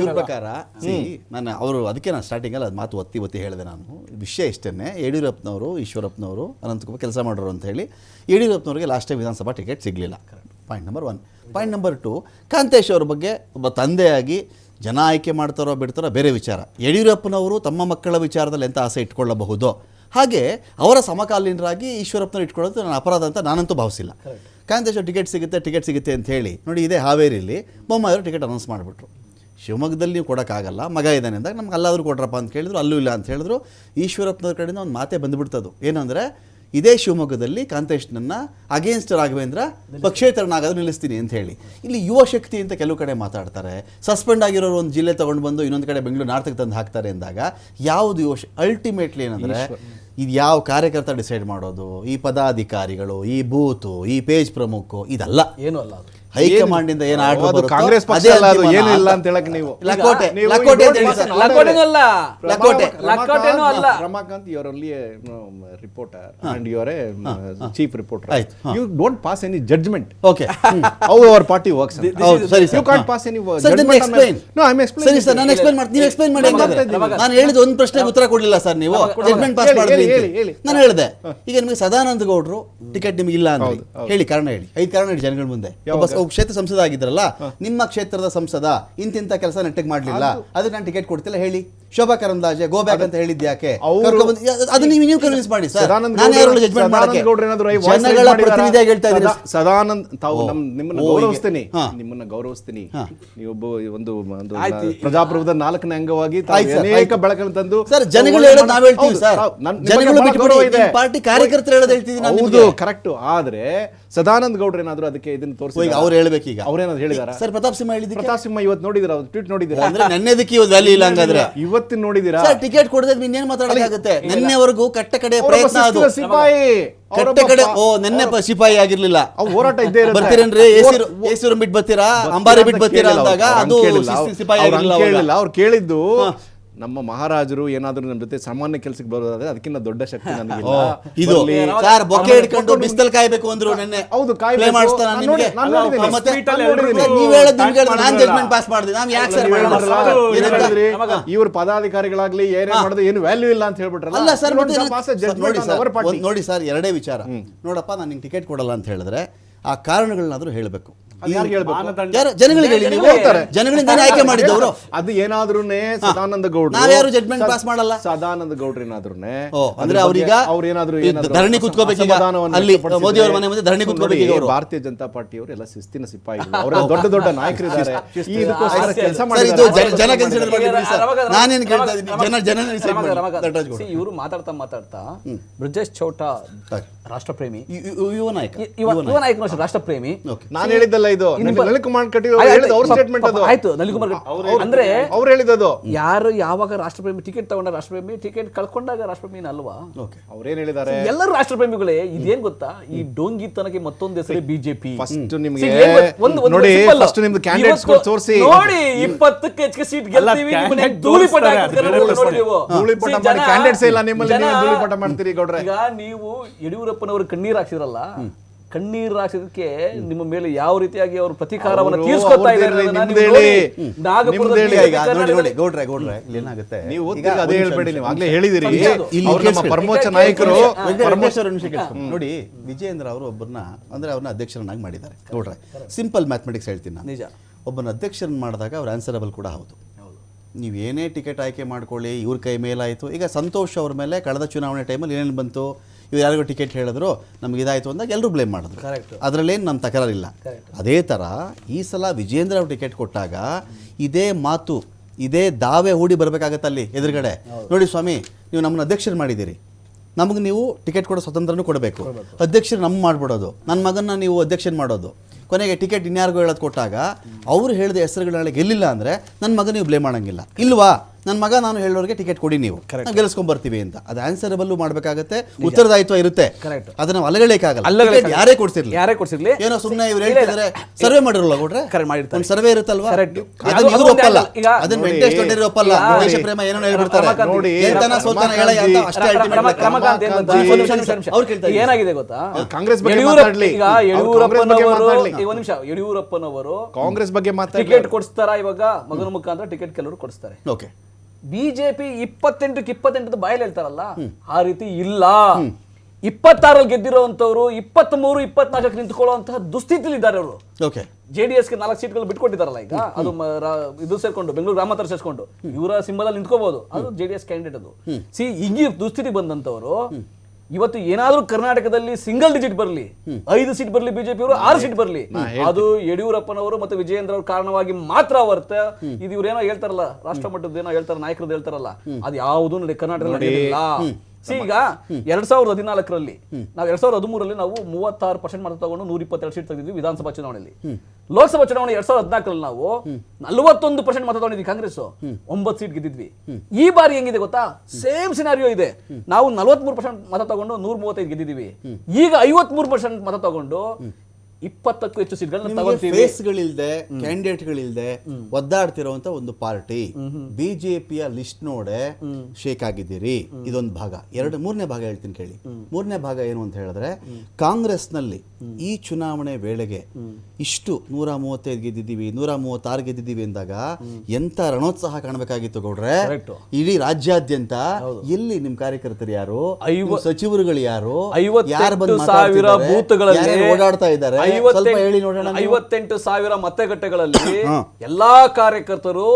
ಇವ್ರ ಪ್ರಕಾರ ಸಿ ನಾನು ಅವರು ಅದಕ್ಕೆ ನಾನು ಸ್ಟಾರ್ಟಿಂಗಲ್ಲಿ ಅದು ಮಾತು ಒತ್ತಿ ಒತ್ತಿ ಹೇಳಿದೆ ನಾನು. ವಿಷಯ ಇಷ್ಟನ್ನೇ ಯಡಿಯೂರಪ್ಪನವರು ಈಶ್ವರಪ್ಪನವರು ಅನಂತಕುಮಾರ್ ಕೆಲಸ ಮಾಡೋರು ಅಂತ ಹೇಳಿ ಯಡಿಯೂರಪ್ಪನವರಿಗೆ ಲಾಸ್ಟ್ ಟೈಮ್ ವಿಧಾನಸಭಾ ಟಿಕೆಟ್ ಸಿಗಲಿಲ್ಲ. Point number one point number two Kantesh ಅವ್ರ ಬಗ್ಗೆ ಒಬ್ಬ ತಂದೆಯಾಗಿ ಜನ ಆಯ್ಕೆ ಮಾಡ್ತಾರೋ ಬಿಡ್ತಾರೋ ಬೇರೆ ವಿಚಾರ. ಯಡಿಯೂರಪ್ಪನವರು ತಮ್ಮ ಮಕ್ಕಳ ವಿಚಾರದಲ್ಲಿ ಎಂಥ ಆಸೆ ಇಟ್ಕೊಳ್ಳಬಹುದು? ಹಾಗೆ ಅವರ ಸಮಕಾಲೀನರಾಗಿ ಈಶ್ವರಪ್ಪನ ಇಟ್ಕೊಳ್ಳೋದು ನನ್ನ ಅಪರಾಧ ಅಂತ ನಾನಂತೂ ಭಾವಿಸಿಲ್ಲ. ಕಾಂತೇಶ್ ಅವ್ರು ಟಿಕೆಟ್ ಸಿಗುತ್ತೆ ಟಿಕೆಟ್ ಸಿಗುತ್ತೆ ಅಂತ ಹೇಳಿ ನೋಡಿ ಇದೇ ಹಾವೇರಿಲಿ ಬೊಮ್ಮಾಯವರು ಟಿಕೆಟ್ ಅನೌನ್ಸ್ ಮಾಡಿಬಿಟ್ರು. ಶಿವಮೊಗ್ಗದಲ್ಲಿ ನೀವು ಕೊಡೋಕ್ಕಾಗಲ್ಲ. ಮಗ ಇದ್ದಾನೆ ಅಂದಾಗ ನಮ್ಗೆ ಅಲ್ಲಾದರೂ ಕೊಡ್ರಪ್ಪ ಅಂತ ಕೇಳಿದ್ರು ಅಲ್ಲೂ ಇಲ್ಲ ಅಂತ ಹೇಳಿದ್ರು. ಈಶ್ವರಪ್ಪನವ್ರ ಕಡೆಯಿಂದ ಒಂದು ಮಾತೇ ಬಂದುಬಿಡ್ತದು. ಏನಂದರೆ ಇದೇ ಶಿವಮೊಗ್ಗದಲ್ಲಿ ಕಾಂತೇಶ್ನನ್ನು ಅಗೇನ್ಸ್ಟ್ ರಾಘವೇಂದ್ರ ಪಕ್ಷೇತರನಾಗೋದು ನಿಲ್ಲಿಸ್ತೀನಿ ಅಂತ ಹೇಳಿ. ಇಲ್ಲಿ ಯುವ ಶಕ್ತಿ ಅಂತ ಕೆಲವು ಕಡೆ ಮಾತಾಡ್ತಾರೆ. ಸಸ್ಪೆಂಡ್ ಆಗಿರೋರು ಒಂದು ಜಿಲ್ಲೆ ತೊಗೊಂಡು ಬಂದು ಇನ್ನೊಂದು ಕಡೆ ಬೆಂಗಳೂರು ನಾರ್ತಕ್ಕೆ ತಂದು ಹಾಕ್ತಾರೆ ಅಂದಾಗ ಯಾವುದು ಯುವ ಅಲ್ಟಿಮೇಟ್ಲಿ ಏನಂದರೆ ಇದು ಯಾವ ಕಾರ್ಯಕರ್ತ ಡಿಸೈಡ್ ಮಾಡೋದು? ಈ ಪದಾಧಿಕಾರಿಗಳು ಈ ಬೂತು ಈ ಪೇಜ್ ಪ್ರಮುಖ ಇದಲ್ಲ. ಏನೂ ಅಲ್ಲ ಅದು ಹೈಕಮಾಂಡಿಂದ ಏನು ಆರ್ಡರ್ ಅದು ಕಾಂಗ್ರೆಸ್ ಪಕ್ಷ ಅಲ್ಲ ಅದು ಏನು ಇಲ್ಲ ಅಂತ ಹೇಳಕ್ ನೀವು. ಲಕೋಟೆ ನೀವು ಲಕೋಟೆ ಅಂತ ಹೇಳಿ ಸರ್ ಲಕೋಟೆನೂ ಅಲ್ಲ. ಲಕೋಟೆ. ಲಕೋಟೆನೂ ಅಲ್ಲ. Ramakant you are only reporter and you are a chief reporter ಆಯ್ತು, you don't pass any judgment okay how our party works ಹೌದು ಸರಿ you can't pass any judgment then no I am ಸರಿ explain sir ನಾನು explain ಮಾಡ್ತೀನಿ ನೀವು explain ಮಾಡಿ ನಾನು ಹೇಳಿದ ಒಂದು ಪ್ರಶ್ನೆಗೆ ಉತ್ತರ ಕೊಡಲಿಲ್ಲ ಸರ್ ನೀವು. ಜಡ್ಜ್ಮೆಂಟ್ ಪಾಸ್ ಮಾಡಿದ್ರಿ ಹೇಳಿ, ಹೇಳಿ. ನಾನು ಹೇಳಿದೆ. ಈಗ ನಿಮಗೆ ಸದಾನಂದ ಗೌಡರು ಟಿಕೆಟ್ ನಿಮಗೆ ಇಲ್ಲ ಅಂತ ಹೇಳಿ ಕಾರಣ ಹೇಳಿ. ಐದು ಕಾರಣ ಹೇಳಿ ಜನಗಳ ಮುಂದೆ. ಕ್ಷೇತ್ರ ಸಂಸದ ಆಗಿದ್ರಲ್ಲ ನಿಮ್ಮ ಕ್ಷೇತ್ರದ ಸಂಸದ ಇಂತಿಂತ ಕೆಲಸ ನೆಟ್ಟಿಗೆ ಮಾಡಲಿಲ್ಲ ಅದಕ್ಕೆ ನಾನು ಟಿಕೆಟ್ ಕೊಡ್ತಿಲ್ಲ ಹೇಳಿ. ಶೋಭಾ ಕರಂದಾಜೆ ಗೋ ಬ್ಯಾಕ್ ಅಂತ ಹೇಳಿದ್ ಯಾಕೆ? ಅದು ನೀವು ನೀವು ಕನ್ವಿನ್ಸ್ ಮಾಡಿ ಸರ್. ಸದಾನಂದ ನಾನು ಯಾರು ಜಡ್ಮೆಂಟ್ ಮಾಡಕ್ಕೆ ಜನಗಳ ಪ್ರತಿನಿಧಿಯಾಗಿ ಹೇಳ್ತಾ ಇದ್ದೀನಿ ಸದಾ- ಸದಾನಂದ್ ತಾವು ಓ. ನಿಮ್ಮನ್ನ. ಗೌರವಿಸ್ತೀನಿ. ನಿಮ್ಮನ್ನ ಗೌರವಿಸ್ತೀನಿ. ನೀವೊಬ್ಬ ಒಂದು ಒಂದು ಪ್ರಜಾಪ್ರಭುತ್ವದ ನಾಲ್ಕನೇ ಅಂಗವಾಗಿ ಅನೇಕ ಬೆಳಕನ್ನು ತಂದು ಸರ್ ಜನಗಳು ಹೇಳೋದು ನಾವ್ ಹೇಳ್ತೀವಿ ಸರ್. ನಿಮ್ಮ ಜನಗಳು ಬಿಟ್ಬಿಡಿ ಇದೆ. ಪಾರ್ಟಿ ಕಾರ್ಯಕರ್ತರು ಹೇಳೋದು ಹೇಳ್ತಿದ್ದೀನಿ ಹೌದು ಕರೆಕ್ಟ್ ಆದ್ರೆ ಸದಾನಂದ ಗೌಡ್ರ ಏನಾದ್ರು ಅದಕ್ಕೆ ಇದನ್ನ ತೋರಿಸಿ ಅವ್ರು ಹೇಳ್ಬೇಕು ಈಗ. ಅವ್ರೇನಾದ್ರು ಹೇಳಿದಾರ? ಸರ್ ಪ್ರತಾಪ್ ಸಿಂಹ ಹೇಳಿದ್ರು ಪ್ರತಾಪ್ ಸಿಂಹ ಇವತ್ತು ನೋಡಿದಿರ? ಟ್ವೀಟ್ ನೋಡಿದಿರಾ? ಅಂದ್ರೆ ನೆನ್ನೆದಕ್ಕೆ ಇವತ್ತು ವ್ಯಾಲ್ಯೂ ಇಲ್ಲ ಹಂಗಾದ್ರೆ. ಇವತ್ತಿನ ನೋಡಿದಿರಾ? ಟಿಕೆಟ್ ಕೊಡದೆ ಇನ್ನೇನ್ ಮಾತಾಡೋದಾಗುತ್ತೆ ನಿನ್ನೆವರೆಗೂ ಕಟ್ಟ ಕಡೆ ಪ್ರಯತ್ನ ಅದು. ಸಿಪಾಯಿ. ಕಟ್ಟ ಕಡೆ ಓ ನೆನ್ನೆ ಸಿಪಾಯಿ ಆಗಿರ್ಲಿಲ್ಲ. ಹೋರಾಟ ಇದ್ದೇ. ಬರ್ತೀರೇನ್ರಿ? ಎಸಿ ರೂಮ್ ಬಿಟ್ಟು ಬರ್ತೀರಾ? ಅಂಬಾರಿ ಬಿಟ್ಟು ಬರ್ತೀರಾ ಅಂದಾಗ ಅದು ಸಿಪಾಯಿ ಆಗಿರ್ಲಿಲ್ಲ. ಅವ್ರು ಕೇಳಿದ್ದು ನಮ್ಮ ಮಹಾರಾಜರು ಏನಾದರೂ ನಮ್ಮ ಜೊತೆ ಸಾಮಾನ್ಯ ಕೆಲಸಕ್ಕೆ ಬರೋದಾದ್ರೆ ಅದಕ್ಕಿಂತ ದೊಡ್ಡ ಶಕ್ತಿ ನನಗಿಲ್ಲ. ಇದು ಬರ್ಲಿ. ಸರ್ ಬೊಕ್ಕೆ ಹಿಡ್ಕೊಂಡು ಬಿಸ್ತಲ್ ಕಾಯ್ಬೇಕು ಅಂದ್ರು ನೆನ್ನೆ. ಹೌದು, ಕಾಯ್ಬೇಕು. Play ಮಾಡಿಸ್ತಾನ ನಾನು ನಿಮ್ಗೆ ನೋಡಿ- ನಾನು ನೋಡಿದ್ದೀನಿ. ಮತ್ತೆ Street ಅಲ್ಲಿ ಎಲ್ರಿಗೂ ಸರ್, ನೀವ್ ಹೇಳೋದು ನಿಮ್ಗೆ ಹೇಳೋದು ನಾನು ಜಡ್ಜ್ಮೆಂಟ್ ಪಾಸ್ ಮಾಡಿದೆ. ನಾನು ಯಾಕೆ ಸರ್ ನೀವ್ ಮಾಡೋದು? ಏನ್ ಏನಂತ? ಹೇಳಿದ್ರಿ? ನಮಗ- ಇವ್ರ ಪದಾಧಿಕಾರಿಗಳಾಗ್ಲಿ ಏನೇ ಮಾಡೋದು ಏನು ವ್ಯಾಲ್ಯೂ ಇಲ್ಲ ಅಂತ ಹೇಳ್ಬಿಟ್ರಲ್ಲ ಅಲ್ಲ ಸರ್ ನೋಡಿ ಸರ್ ಒಂದ್ ನೋಡಿ ಸರ್ ಎರಡೇ ವಿಚಾರ. ನೋಡಪ್ಪ ನಾನು ನಿಂಗೆ ಟಿಕೆಟ್ ಕೊಡಲ್ಲ ಅಂತ ಹೇಳಿದ್ರೆ ಆ ಕಾರಣಗಳನ್ನಾದ್ರೂ ಹೇಳಬೇಕು. ಯಾರು ಜನಗಳಿಗೆ ಹೇಳಿ ನೀವು ಹೇಳ್ತಾರೆ. ಜನಗಳಿಂದ ಆಯ್ಕೆ ಮಾಡಿದ್ದವರು? ಅದು ಏನಾದ್ರೂನೆ ಸದಾನಂದ ಗೌಡ್ರು ನಾವ್ಯಾರು ಜಡ್ಜ್ಮೆಂಟ್ ಪಾಸ್ ಮಾಡಲ್ಲ. ಸದಾನಂದ ಗೌಡ್ರು ಏನಾದ್ರೂನೆ ಅಂದ್ರೆ ಅವ್ರೀಗ ಅವ್ರು ಏನಾದ್ರು ಧರಣಿ ಕುತ್ಕೋಬೇಕು ಅಲ್ಲಿ ಮೋದಿ ಅವರ ಮನೆ ಮುಂದೆ ಧರಣಿ ಕುತ್ಕೋಬೇಕು ಭಾರತೀಯ ಜನತಾ ಪಾರ್ಟಿಯವರು ಎಲ್ಲ ಶಿಸ್ತಿನ ಸಿಪಾಯಿ ಅವರ ದೊಡ್ಡ ದೊಡ್ಡ ನಾಯಕರು ಇದ್ದಾರೆ ಇದಕ್ಕೋಸ್ಕರ ಕೆಲಸ ಸರ್ ಇದು ಜನ- ಕನ್ಸಿಡರ್ ಮಾಡಿ ನಾನೇನು ಕೇಳ್ತಾ ಇದ್ದೀನಿ? ಜನ ಜನ. ಇವರು ಮಾತಾಡ್ತಾ ಮಾತಾಡ್ತಾ ಬ್ರಿಜೇಶ್ ಚೌಟ ರಾಷ್ಟ್ರಪ್ರೇಮಿ. ಯುವ ನಾಯಕ. ಯುವ ನಾಯಕನು ರಾಷ್ಟ್ರಪ್ರೇಮಿ. ನಾನು ಹೇಳಿದ್ದಲ್ಲ ಇದು? ನಳಿಕುಮಾರ್ ಕಟೀಲ್ ಅವ್ರ ಸ್ಟೇಟ್ಮೆಂಟ್ ಅದು. ಆಯ್ತು ನಳಿಕುಮಾರ್. ಅಂದ್ರೆ ಅವ್ರು ಹೇಳಿದದು. ಯಾರು ಯಾವಾಗ ರಾಷ್ಟ್ರಪ್ರೇಮಿ ಟಿಕೆಟ್ ತಗೊಂಡ ರಾಷ್ಟ್ರಪ್ರೇಮಿ ಟಿಕೆಟ್ ಕಳ್ಕೊಂಡಾಗ ರಾಷ್ಟ್ರಪ್ರೇಮಿ ಅಲ್ವಾ? ಅವ್ರೇನ್ ಹೇಳಿದ್ದಾರೆ? ಎಲ್ಲರೂ ರಾಷ್ಟ್ರಪ್ರೇಮಿಗಳೇ ಇದೇನ್ ಗೊತ್ತಾ? ಈ ಡೋಂಗಿ ತನಕ ಮತ್ತೊಂದು ಹೆಸರು ಬಿಜೆಪಿ ಫಸ್ಟ್ ನಿಮ್ಗೆ ನೋಡಿ ಫಸ್ಟ್ ನಿಮ್ದು ಕ್ಯಾಂಡಿಡೇಟ್ಸ್ ತೋರಿಸಿ. ನೋಡಿ ಇಪ್ಪತ್ತಕ್ಕೆ ಹೆಚ್ಚಿಗೆ ಸೀಟ್ ಗೆಲ್ತೀವಿ ಧೂಳಿಪಟ. ಧೂಳಿಪಟ ಮಾಡಿ ಕ್ಯಾಂಡಿಡೇಟ್ಸ್ ಇಲ್ಲ ನಿಮ್ಮಲ್ಲಿ, ಧೂಳಿಪಟ ಮಾಡ್ತೀರಿ ಗೌಡ್ರೆ. ಈಗ ನೀವು ಯಡಿಯೂರಪ್ಪನವರು ಕಣ್ಣೀರ್ ಹಾಕ್ಸಿದ್ರಲ್ಲ ಕಣ್ಣೀರ್ ಹಾಕಿದಕ್ಕೆ ನಿಮ್ಮ ಮೇಲೆ ಯಾವ ರೀತಿಯಾಗಿ ಅವರು ಪ್ರತೀಕಾರವನ್ನು ತೀರ್ಸ್ಕೊತಾ ಇದ್ದಾರೆ ಇರ್ಲಿ, ಅನ್ನೋದನ್ನ ನೋಡಿ. ಹೇಳಿ. ನಾಗಪುರದ ಈಗ ನೋಡಿ ನೋಡಿ ಗೌಡ್ರೆ ಗೌಡ್ರೆ ಇಲ್ಲಿ ಏನಾಗುತ್ತೆ? ನೀವು ಅದೇ ಹೇಳ್ಬೇಡಿ ನೀವು. ಆಗ್ಲೇ ಹೇಳಿದಿರಿ. ಪರಮೋಚ್ಚ ನಾಯಕರು. ನೋಡಿ ವಿಜಯೇಂದ್ರ ಅವರು ಒಬ್ಬರನ್ನ ಅಂದ್ರೆ ಅವ್ರನ್ನ ಅಧ್ಯಕ್ಷರನ್ನಾಗಿ ಮಾಡಿದ್ದಾರೆ. ಗೌಡ್ರೆ ಸಿಂಪಲ್ ಮ್ಯಾಥಮೆಟಿಕ್ಸ್ ಹೇಳ್ತೀನಿ ನಾನು. ನಿಜ. ಒಬ್ಬನ ಅಧ್ಯಕ್ಷರನ್ನ ಮಾಡಿದಾಗ ಅವ್ರ ಆನ್ಸರಬಲ್ ಕೂಡ ಹೌದು. ನೀವು ಏನೇ ಟಿಕೆಟ್ ಆಯ್ಕೆ ಮಾಡ್ಕೊಳ್ಳಿ ಇವ್ರ ಕೈ ಮೇಲಾಯಿತು. ಈಗ ಸಂತೋಷ್ ಅವ್ರ ಮೇಲೆ ಕಳೆದ ಚುನಾವಣೆ ಟೈಮಲ್ಲಿ ಏನೇನು ಬಂತು? ಇವ್ರು ಯಾರಿಗೂ ಟಿಕೆಟ್ ಹೇಳಿದ್ರು ನಮ್ಗೆ ಇದಾಯಿತು ಅಂದಾಗ ಎಲ್ಲರೂ ಬ್ಲೇಮ್ ಮಾಡಿದ್ರು. ಅದರಲ್ಲೇನು ನಮ್ಮ ತಕರಾರಿಲ್ಲ. ಅದೇ ಥರ ಈ ಸಲ ವಿಜೇಂದ್ರ ಅವ್ರು ಟಿಕೆಟ್ ಕೊಟ್ಟಾಗ ಇದೇ ಮಾತು ಇದೇ ದಾವೆ ಹೂಡಿ ಬರಬೇಕಾಗತ್ತೆ ಅಲ್ಲಿ ಎದುರುಗಡೆ. ನೋಡಿ ಸ್ವಾಮಿ ನೀವು ನಮ್ಮನ್ನು ಅಧ್ಯಕ್ಷರು ಮಾಡಿದ್ದೀರಿ. ನಮಗೆ ನೀವು ಟಿಕೆಟ್ ಕೊಡೋ ಸ್ವತಂತ್ರನೂ ಕೊಡಬೇಕು. ಅಧ್ಯಕ್ಷರು ನಮ್ಮ ಮಾಡ್ಬಿಡೋದು. ನನ್ನ ಮಗನ್ನ ನೀವು ಅಧ್ಯಕ್ಷನ್ ಮಾಡೋದು. ಕೊನೆಗೆ ಟಿಕೆಟ್ ಇನ್ಯಾರಿಗೂ ಹೇಳೋದು ಕೊಟ್ಟಾಗ ಅವ್ರು ಹೇಳಿದ ಹೆಸರುಗಳ ಗೆಲ್ಲಿಲ್ಲ ಅಂದರೆ ನನ್ನ ಮಗನ ನೀವು ಬ್ಲೇಮ್ ಮಾಡೋಂಗಿಲ್ಲ. ಇಲ್ವಾ? ನನ್ನ ಮಗ ನಾನು ಹೇಳೋರಿಗೆ ಟಿಕೆಟ್ ಕೊಡಿ ನೀವು. ಗೆಲ್ಸ್ಕೊಂಡ್ ಬರ್ತೀವಿ ಅಂತ. ಅದು ಆನ್ಸರಬಲ್ ಮಾಡಬೇಕಾಗತ್ತೆ. ಉತ್ತರದಾಯಿತ್ವ ಇರುತ್ತೆ. ಅದನ್ನ ಅಲ್ಲಗಳೇಕಾಗಲ್ಲ ಯಾರೇ ಕೊಡ್ಸಿರ್ಲಿ. ಯಾರೇ ಕೊಡ್ಸಿರ್ಲಿ. ಏನೋ ಸುಮ್ಮನೆ ಇವ್ರು ಹೇಳ್ತಿದ್ದಾರೆ ಸರ್ವೆ ಮಾಡಿರಲ್ಲ ಕೊಟ್ರೆ ಮಾಡಿರ್ತಾರೆ. ಒಂದು ಸರ್ವೆ ಇರುತ್ತಲ್ವಾ. ಅದನ್ನ ಅದು- ಅದು ಇವ್ರು ಒಪ್ಪಲ್ಲ. ಅದನ್ನ ವೆಂಕಟೇಶ್ ತೊಂಡೇರಿ ಒಪ್ಪಲ್ಲ. ದೇಶ ಪ್ರೇಮ ಏನೋ ಹೇಳ್ಬಿಡ್ತಾರೆ. ಏತನ ಸೋತನ ಹೇಳ ಅಂತ ಅಷ್ಟೇ ನಿಮಿಷ. ಅವ್ರು ಕೇಳ್ತಾ ಏನಾಗಿದೆ ಗೊತ್ತಾ? ಕಾಂಗ್ರೆಸ್ ಬಗ್ಗೆ ಮಾತಾಡ್ಲಿ. ಈಗ ಯಡಿಯೂರಪ್ಪನವರು ಒಂದ್ ನಿಮಿಷ. ಯಡಿಯೂರಪ್ಪನವರು ಕಾಂಗ್ರೆಸ್ ಬಗ್ಗೆ ಮಾತಾಡಿ ಟಿಕೆಟ್ ಕೊಡಿಸ್ತಾರ ಇವಾಗ ಮಗನ ಮುಖಾಂತರ ಟಿಕೆಟ್ ಕೆಲವರು ಕೊಡಿಸ್ತಾರೆ. ಓಕೆ. ಬಿಜೆಪಿ ಇಪ್ಪತ್ತೆಂಟು ಇಪ್ಪತ್ತೆಂಟು ಬಾಯಲ್ಲಿ ಹೇಳ್ತಾರಲ್ಲ ಆ ರೀತಿ ಇಲ್ಲ. ಇಪ್ಪತ್ತಾರಲ್ಲಿ ಗೆದ್ದಿರುವಂತವರು ಇಪ್ಪತ್ತ್ ಮೂರು ಇಪ್ಪತ್ನಾಲ್ಕಕ್ಕೆ ನಿಂತ್ಕೊಳ್ಳುವಂತಹ ದುಸ್ಥಿತಿಲಿ ಇದ್ದಾರೆ ಅವರು ಓಕೆ ಜೆ ಡಿ ಎಸ್ಗೆ ನಾಲ್ಕು ಸೀಟ್ಗಳು ಬಿಟ್ಕೊಟ್ಟಿದ್ದಾರಲ್ಲ ಈಗ ಅದು ಇದು ಸೇರ್ಕೊಂಡು ಬೆಂಗಳೂರು ಗ್ರಾಮಾಂತರ ಸೇರ್ಕೊಂಡು. ಇವರ ಸಿಂಬಲ್ ನಿಂತ್ಕೋಬಹುದು ಅದು ಜೆ ಡಿ ಎಸ್ ಕ್ಯಾಂಡಿಡೇಟ್ ಅದು. ಸಿ ಹಿಂಗಿ ದುಸ್ಥಿತಿ ಬಂದಂತವರು ಇವತ್ತು ಏನಾದರೂ ಕರ್ನಾಟಕದಲ್ಲಿ ಸಿಂಗಲ್ ಡಿಜಿಟ್ ಬರಲಿ ಐದು ಸೀಟ್ ಬರಲಿ ಬಿಜೆಪಿ ಅವರು ಆರು ಸೀಟ್ ಬರಲಿ. ಅದು ಯಡಿಯೂರಪ್ಪನವರು ಮತ್ತು ವಿಜಯೇಂದ್ರ ಅವ್ರ ಕಾರಣವಾಗಿ ಮಾತ್ರ ಅವರ್ತ ಇದು ಇವ್ರೇನೋ ಹೇಳ್ತಾರಲ್ಲ ರಾಷ್ಟ್ರ ಮಟ್ಟದ ಏನೋ ಹೇಳ್ತಾರ ನಾಯಕರದ್ದು ಹೇಳ್ತಾರಲ್ಲ. ಅದು ಯಾವುದು ಕರ್ನಾಟಕದಲ್ಲಿ ನಡೆಯೋದಿಲ್ಲ. ಸಿ ಈಗ ಎರಡ್ ಸಾವಿರದ ಹದಿನಾಲ್ಕರಲ್ಲಿ ನಾವು ಎರಡ್ ಸಾವಿರದ ಹದಿಮೂರಲ್ಲಿ ನಾವು ಮೂವತ್ತಾರು ಪರ್ಸೆಂಟ್ ಮತ ತಗೊಂಡು ನೂರ ಇಪ್ಪತ್ತೆರಡು ಸೀಟ್ ತೆಗೆದಿದ್ವಿ ವಿಧಾನಸಭಾ ಚುನಾವಣೆಯಲ್ಲಿ. ಲೋಕಸಭಾ ಚುನಾವಣೆ ಎರಡ್ ಸಾವಿರದ ಹದಿನಾಲ್ಕರಲ್ಲಿ ನಾವು ನಲವತ್ತೊಂದು ಪರ್ಸೆಂಟ್ ಮತ ತಗೊಂಡಿದ್ವಿ ಕಾಂಗ್ರೆಸ್ ಒಂಬತ್ತು ಸೀಟ್ ಗೆದ್ದಿದ್ವಿ. ಈ ಬಾರಿ ಹೆಂಗಿದೆ ಗೊತ್ತಾ? ಸೇಮ್ ಸಿನಾರಿಯೋ ಇದೆ. ನಾವು ನಲವತ್ಮೂರು ಪರ್ಸೆಂಟ್ ಮತ ತಗೊಂಡು ನೂರ ಮೂವತ್ತೈದು ಗೆದ್ದಿದ್ದೀವಿ ಈಗ ಐವತ್ಮೂರು ಪರ್ಸೆಂಟ್ ಮತ ತಗೊಂಡು ಇಪ್ಪತ್ತಕ್ಕೂ ಹೆಚ್ಚು ಸೀಟ್ಗಳನ್ನ ಫೇಸ್ಗಳಿಲ್ದೆ ಕ್ಯಾಂಡಿಡೇಟ್ಗಳಿಲ್ದೆ ಒದ್ದಾಡ್ತಿರೋಂಥ ಒಂದು ಪಾರ್ಟಿ ಬಿಜೆಪಿಯ ಲಿಸ್ಟ್ ನೋಡೆ ಶೇಕ್ ಆಗಿದ್ದೀರಿ. ಇದೊಂದು ಭಾಗ. ಎರಡು ಮೂರನೇ ಭಾಗ ಹೇಳ್ತೀನಿ ಕೇಳಿ. ಮೂರನೇ ಭಾಗ ಏನು ಅಂತ ಹೇಳಿದ್ರೆ ಕಾಂಗ್ರೆಸ್ನಲ್ಲಿ ಈ ಚುನಾವಣೆ ವೇಳೆಗೆ ಇಷ್ಟು ನೂರ ಮೂವತ್ತೈದು ಗೆದ್ದಿದ್ದೀವಿ ನೂರ ಮೂವತ್ತಾರು ಗೆದ್ದಿದ್ದೀವಿ ಅಂದಾಗ ಎಂತ ರಣೋತ್ಸಾಹ ಕಾಣಬೇಕಾಗಿತ್ತು ಗೌಡ್ರೆ. ಇಡೀ ರಾಜ್ಯಾದ್ಯಂತ ಎಲ್ಲಿ ನಿಮ್ ಕಾರ್ಯಕರ್ತರು ಯಾರು? ಸಚಿವರುಗಳು ಯಾರು? ಯಾರು ಬಂದು ಸಾವಿರ ಓಡಾಡ್ತಾ ಇದ್ದಾರೆ? ಐವತ್ತೆಂಟು ಸಾವಿರ ಮತಗಟ್ಟೆಗಳಲ್ಲಿ. ಎಲ್ಲಾ ಕಾರ್ಯಕರ್ತರು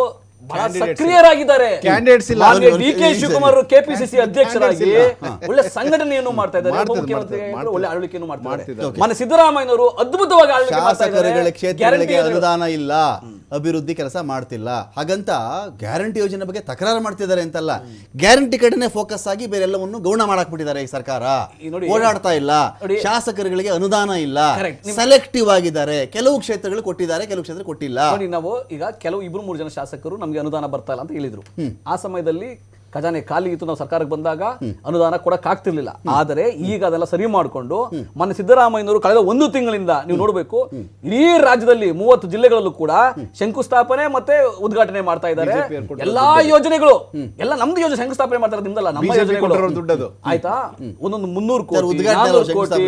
ಬಹಳ ಸಕ್ರಿಯರಾಗಿದ್ದಾರೆ. Candidates ಇಲ್ಲ. D K. ಶಿವಕುಮಾರ್ ಕೆಪಿಸಿಸಿ ಅಧ್ಯಕ್ಷರಾಗಿ ಒಳ್ಳೆ ಸಂಘಟನೆಯನ್ನು ಮಾಡ್ತಾ ಇದ್ದಾರೆ. ಒಳ್ಳೆ ಆಳ್ವಿಕೆಯನ್ನು ಮಾಡ್ತಾರೆ ಮನೆ ಸಿದ್ದರಾಮಯ್ಯನವರು ಅದ್ಭುತವಾಗಿ ಆಳ್ವಿಕೆ ಮಾಡ್ತಾ ಇದ್ದಾರೆ. ಶಾಸಕರುಗಳ ಕ್ಷೇತ್ರಗಳಿಗೆ ಅನುದಾನ ಇಲ್ಲ. ಅಭಿವೃದ್ಧಿ ಕೆಲಸ ಮಾಡ್ತಿಲ್ಲ. ಹಾಗಂತ ಗ್ಯಾರಂಟಿ ಯೋಜನೆ ಬಗ್ಗೆ ತಕರಾರು ಮಾಡ್ತಿದ್ದಾರೆ ಅಂತಲ್ಲ. ಗ್ಯಾರಂಟಿ ಕಡೆನೆ ಫೋಕಸ್ ಆಗಿ ಬೇರೆಲ್ಲವನ್ನು ಗೌಣ ಮಾಡಾಕ್ಬಿಟ್ಟಿದ್ದಾರೆ ಈ ಸರ್ಕಾರ. ಓಡಾಡ್ತಾ ಇಲ್ಲ. ಶಾಸಕರುಗಳಿಗೆ ಅನುದಾನ ಇಲ್ಲ. ಸೆಲೆಕ್ಟಿವ್ ಆಗಿದ್ದಾರೆ. ಕೆಲವು ಕ್ಷೇತ್ರಗಳು ಕೊಟ್ಟಿದ್ದಾರೆ ಕೆಲವು ಕ್ಷೇತ್ರ ಕೊಟ್ಟಿಲ್ಲ. ನೋಡಿ ನಾವು ಈಗ ಕೆಲವು ಇಬ್ರು ಮೂರು ಜನ ಶಾಸಕರು ನಮಗೆ ಅನುದಾನ ಬರ್ತಾ ಇಲ್ಲ ಅಂತ ಹೇಳಿದ್ರು. ಆ ಸಮಯದಲ್ಲಿ ಖಜಾನೆ ಖಾಲಿ ಇತ್ತು ನಾವು ಸರ್ಕಾರಕ್ಕೆ ಬಂದಾಗ ಅನುದಾನ ಕೊಡಕ್ ಆಗ್ತಿರ್ಲಿಲ್ಲ. ಆದರೆ ಈಗ ಅದೆಲ್ಲ ಸರಿ ಮಾಡಿಕೊಂಡು ಮೊನ್ನೆ ಸಿದ್ದರಾಮಯ್ಯನವರು ಕಳೆದ ಒಂದು ತಿಂಗಳಿಂದ ನೀವು ನೋಡಬೇಕು ಇಡೀ ರಾಜ್ಯದಲ್ಲಿ ಮೂವತ್ತು ಜಿಲ್ಲೆಗಳಲ್ಲೂ ಕೂಡ ಶಂಕುಸ್ಥಾಪನೆ ಮತ್ತೆ ಉದ್ಘಾಟನೆ ಮಾಡ್ತಾ ಇದ್ದಾರೆ. ಎಲ್ಲಾ ಯೋಜನೆಗಳು. ಎಲ್ಲ ನಮ್ದು ಯೋಜನೆ ಶಂಕುಸ್ಥಾಪನೆ ಮಾಡ್ತಾರೆ ನಿಮ್ದಲ್ಲ ನಮ್ಮ ಯೋಜನೆಗಳು. ಆಯ್ತಾ? ಒಂದೊಂದು ಮುನ್ನೂರು ಕೋಟಿ ಕೋಟಿ.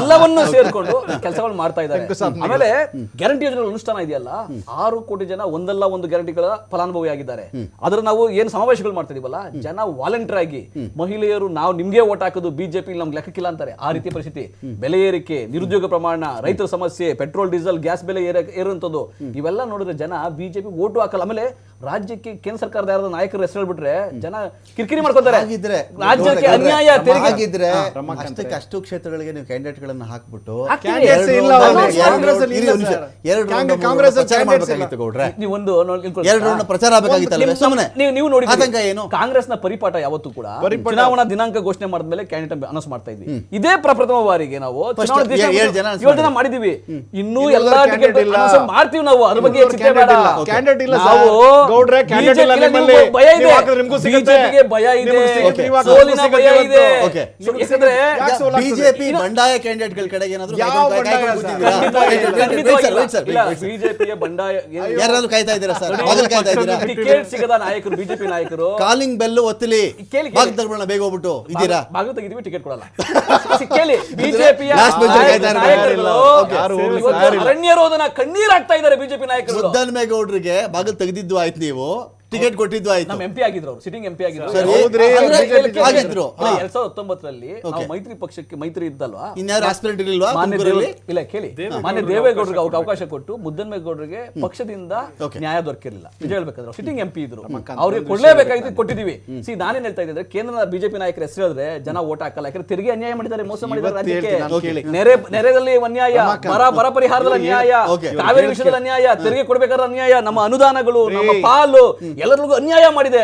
ಎಲ್ಲವನ್ನೂ ಸೇರ್ಕೊಂಡು ಕೆಲಸಗಳು ಮಾಡ್ತಾ ಇದ್ದಾರೆ. ಆಮೇಲೆ ಗ್ಯಾರಂಟಿ ಯೋಜನೆ ಅನುಷ್ಠಾನ ಇದೆಯಲ್ಲ ಆರು ಕೋಟಿ ಜನ ಒಂದಲ್ಲ ಒಂದು ಗ್ಯಾರಂಟಿಗಳ ಫಲಾನುಭವಿ ಆಗಿದ್ದಾರೆ ಅದ್ರ ನಾವು ಏನು ಸಮಾವೇಶಗಳು ಮಾಡ್ತಾ ಇದೀವಲ್ಲ ಜನ ವಾಲಂಟಿಯರ್ ಆಗಿ ಮಹಿಳೆಯರು ನಾವು ನಿಮ್ಗೆ ಓಟ್ ಹಾಕೋದು ಬಿಜೆಪಿ ನಮ್ಗೆ ಲೆಕ್ಕಕ್ಕಿಲ್ಲ ಅಂತಾರೆ. ಆ ರೀತಿ ಪರಿಸ್ಥಿತಿ. ಬೆಲೆ ಏರಿಕೆ ನಿರುದ್ಯೋಗ ಪ್ರಮಾಣ ರೈತರ ಸಮಸ್ಯೆ ಪೆಟ್ರೋಲ್ ಡೀಸೆಲ್ ಗ್ಯಾಸ್ ಬೆಲೆ ಏರ ಏರುವಂಥದ್ದು ಇವೆಲ್ಲ ನೋಡಿದ್ರೆ ಜನ ಬಿಜೆಪಿ ಓಟು ಹಾಕಲ್ಲ. ಆಮೇಲೆ ರಾಜ್ಯಕ್ಕೆ ಕೇಂದ್ರ ಸರ್ಕಾರದ ಯಾರಾದ್ರೂ ನಾಯಕರ ಹೆಸರು ಹೇಳ್ಬಿಟ್ರೆ ಜನ ಕಿರಿಕಿರಿ ಮಾಡ್ಕೊತಾರೆ ಹಾಗಿದ್ರೆ ರಾಜ್ಯಕ್ಕೆ ಅನ್ಯಾಯ ತೆರಿಗೆ ಅಷ್ಟಕ್ಕೆ ಅಷ್ಟು ಕ್ಷೇತ್ರಗಳಿಗೆ ನೀವು ಕ್ಯಾಂಡಿಡೇಟ್ ಗಳನ್ನ ಹಾಕ್ಬಿಟ್ಟು ಕಾಂಗ್ರೆಸ್ ಕಾಂಗ್ರೆಸ್- ಕಾಂಗ್ರೆಸ್ ನೀವು ಒಂದು ಪ್ರಚಾರ ಆಗಬೇಕಾಗಿತ್ತು ಒಂದು- ಸುಮ್ಮನೆ. ನೀವು ನೋಡಿ ಆತಂಕ ಏನು? ಕಾಂಗ್ರೆಸ್ನ ಪರಿಪಾಠ ಯಾವತ್ತೂ ಕೂಡ ಚುನಾವಣಾ ದಿನಾಂಕ ಘೋಷಣೆ ಮಾಡಿದ್ಮೇಲೆ ಕ್ಯಾಂಡಿಡೇಟ್ ಅನೌನ್ಸ್ ಮಾಡ್ತಾ ಇದ್ವಿ. ಇದೇ ಪ್ರಪ್ರಥಮ ಬಾರಿಗೆ ನಾವು First ಚುನಾವಣಾ ದಿನಾಂಕ ಏಳು ಜನ ಮಾಡಿದೀವಿ ಇನ್ನೂ ಎಲ್ಲಾ ಟಿಕೆಟ್. ಮಾಡ್ತೀವಿ ನಾವು. ಅದ್ರ ಬಗ್ಗೆ ಚಿಂತೆ ಬೇಡ. ಭಯ ಇದೆ. ಭಯ ಇದೆ. ನಿಮ್ಗೂ ಸಿಗುತ್ತೆ. ಸೋಲಿನ ಭಯ ಇದೆ. ಯಾಕಂದ್ರೆ ಬಿಜೆಪಿ ಬಂಡಾಯ ಕ್ಯಾಂಡಿಡೇಟ್ಗಳ ಕಡೆಗೆ ಏನಾದ್ರು. ಬಿಜೆಪಿಯ ಬಂಡಾಯ ಯಾರಾದ್ರೂ ಕಾಯ್ತಾ ಇದ್ದೀರಾ ಸರ್? ಬಾಗಿಲು ಕಾಯ್ತಾ ಇದ್ದೀರಾ? ಟಿಕೆಟ್ ಸಿಗದ ನಾಯಕರು ಬಿಜೆಪಿ ನಾಯಕರು. ಕಾಲಿಂಗ್ ಬೆಲ್ ಒತ್ತಲಿ. ಕೇಳಿ, ಕೇಳಿ. ಬಾಗ್ ಹೋಗ್ಬಿಟ್ಟು. ಇದ್ದೀರಾ? ಬಾಗಿಲು ತೆಗಿದ್ವಿ ಟಿಕೆಟ್ ಕೊಡಲ್ಲ. ಕೇಳಿ ಬಿಜೆಪಿಯ Last bench ಅಲ್ಲಿ ಕಾಯ್ತಾ Okay. ಕಣ್ಣೀರಾಗ್ತಾ ಇದ್ದಾರೆ ಬಿಜೆಪಿ ನಾಯಕರು ಮುದ್ದನ್ಮೇಗೌಡ್ರಿಗೆ ಬಾಗಿಲು ತೆಗೆದಿದ್ದು ಆಯ್ತು ನೀವು. ಟಿಕೆಟ್ ಕೊಟ್ಟಿದ್ದು ಆಯ್ತು. ನಮ್ಮ ಎಂಪಿ ಆಗಿದ್ರು ಅವರು ಸಿಟಿಂಗ್ ಎಂಪಿ ಆಗಿದ್ರು. ಆಗಿದ್ರು. ಎರಡ್ ಸಾವಿರದ ಹತ್ತೊಂಬತ್ತರಲ್ಲಿ ನಾವು ಮೈತ್ರಿ ಪಕ್ಷಕ್ಕೆ ಮೈತ್ರಿ ಇದ್ದಲ್ವಾ? ಇನ್ಯಾರು ಆಸ್ಪಿರೆಂಟ್ ಇರಲಿಲ್ವಾ ಇಲ್ಲ ಕೇಳಿ. ಮಾನ್ಯ ದೇವೇಗೌಡರಿಗೆ ಅವ್ರಿಗೆ ಅವಕಾಶ ಕೊಟ್ಟು ಮುದ್ದನ್ಮೇಗೌಡರಿಗೆ ಪಕ್ಷದಿಂದ ನ್ಯಾಯ ದೊರಕಿರಲಿಲ್ಲ. ನಿಜ ಹೇಳ್ಬೇಕಂದ್ರೆ ಸಿಟಿಂಗ್ ಎಂಪಿ ಇದ್ರು. ಅವ್ರಿಗೆ ಕೊಡ್ಲೇಬೇಕಾಗಿದ್ದು ಕೊಟ್ಟಿದೀವಿ. ಸಿ ನಾನೇನ್ ಹೇಳ್ತಾ ಇದ್ದೆ ಕೇಂದ್ರದ ಬಿಜೆಪಿ ನಾಯಕರ ಹೆಸರು ಹೇಳಿದ್ರೆ ಜನ ಓಟ್ ಹಾಕಲ್ಲ. ಯಾಕಂದ್ರೆ ತೆರಿಗೆ ಅನ್ಯಾಯ ಮಾಡಿದ್ದಾರೆ ಮೋಸ ಮಾಡಿದ್ದಾರೆ ರಾಜ್ಯಕ್ಕೆ. ಕೇಳಿ. ನೆರೆ ನೆರೆದಲ್ಲಿ ಅನ್ಯಾಯ ಬರ ಬರ ಪರಿಹಾರದಲ್ಲಿ ಅನ್ಯಾಯ. ಕಾವೇರಿ ವಿಷಯದಲ್ಲಿ ಅನ್ಯಾಯ ತೆರಿಗೆ ಕೊಡ್ಬೇಕಾದ್ರೆ ಅನ್ಯಾಯ ನಮ್ಮ ಅನುದಾನಗಳು ನಮ್ಮ ಪಾಲು. ಎಲ್ಲರಿಗೂ ಅನ್ಯಾಯ ಮಾಡಿದೆ.